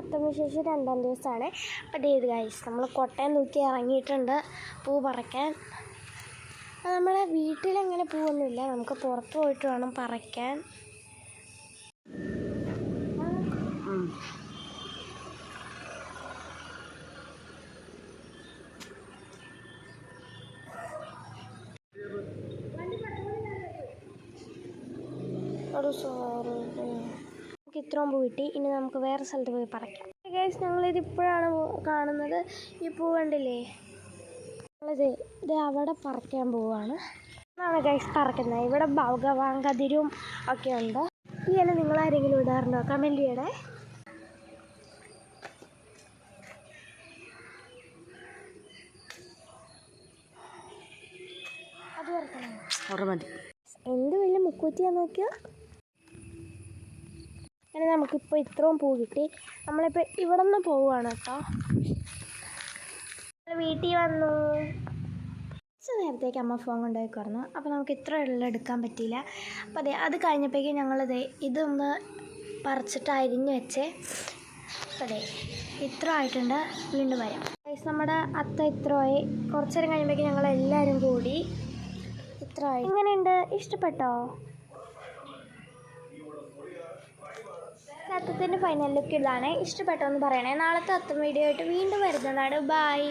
അത്തമ്മ ശേഷം രണ്ടാം ദിവസമാണ്. അപ്പോൾ ഇത് ഗൈസ് നമ്മൾ കൊട്ടയം നോക്കി ഇറങ്ങിയിട്ടുണ്ട്. പൂ പറിക്കാൻ. നമ്മുടെ വീട്ടിലങ്ങനെ പൂവൊന്നുമില്ല. നമുക്ക് പുറത്ത് പോയിട്ട് വേണം പറിക്കാൻ. ഒരു സോറി നമുക്ക് ഇത്രയും പൂ കിട്ടി. ഇനി നമുക്ക് വേറെ സ്ഥലത്ത് പോയി പറിക്കാം. ഗൈസ് ഞങ്ങളിത് ഇപ്പോഴാണ് കാണുന്നത് ഈ പൂ കണ്ടില്ലേ? നമ്മളിത് ഇത് അവിടെ പറിക്കാൻ പോവാണ്. അതാണ് ഗൈസ് പറക്കുന്നത്. ഇവിടെ ഭഗവാൻ കതിരും ഒക്കെ ഉണ്ട്. ഈ ഇല നിങ്ങൾ ആരെങ്കിലും ഇടാറുണ്ടോ? കമന്റ് ചെയ്യണേ. അത് പറിക്കണം എന്ത് വലിയ മുക്കൂറ്റിയാ നോക്കിയോ? അങ്ങനെ നമുക്കിപ്പോൾ ഇത്രയും പൂ കിട്ടി. നമ്മളിപ്പോൾ ഇവിടെ നിന്ന് പോവുകയാണ് കേട്ടോ. വീട്ടിൽ വന്നു. കുറച്ച് നേരത്തേക്ക് അമ്മ ഫോൺ കൊണ്ടുപോയി കുറഞ്ഞു അപ്പോൾ നമുക്ക് ഇത്ര ഉള്ള എടുക്കാൻ പറ്റിയില്ല. അപ്പോൾ അതെ അത് കഴിഞ്ഞപ്പോഴേക്കും ഞങ്ങളത് ഇതൊന്ന് പറിച്ചിട്ട് അരിഞ്ഞ് വെച്ചേ. അതെ ഇത്ര ആയിട്ടുണ്ട്. വീണ്ടും വരാം. നമ്മുടെ അത്ത ഇത്രയായി കുറച്ച് നേരം കഴിയുമ്പോഴേക്കും ഞങ്ങളെല്ലാവരും കൂടി ഇത്ര ആയി. എങ്ങനെയുണ്ട്? ഇഷ്ടപ്പെട്ടോ? അത്തത്തിന്റെ ഫൈനൽ ലുക്ക് ഇതാണ് ഇഷ്ടപ്പെട്ടോന്ന് പറയണേ. നാളത്തെ അത്തം വീഡിയോ ആയിട്ട് വീണ്ടും വരുന്നതാണ്. ബായ്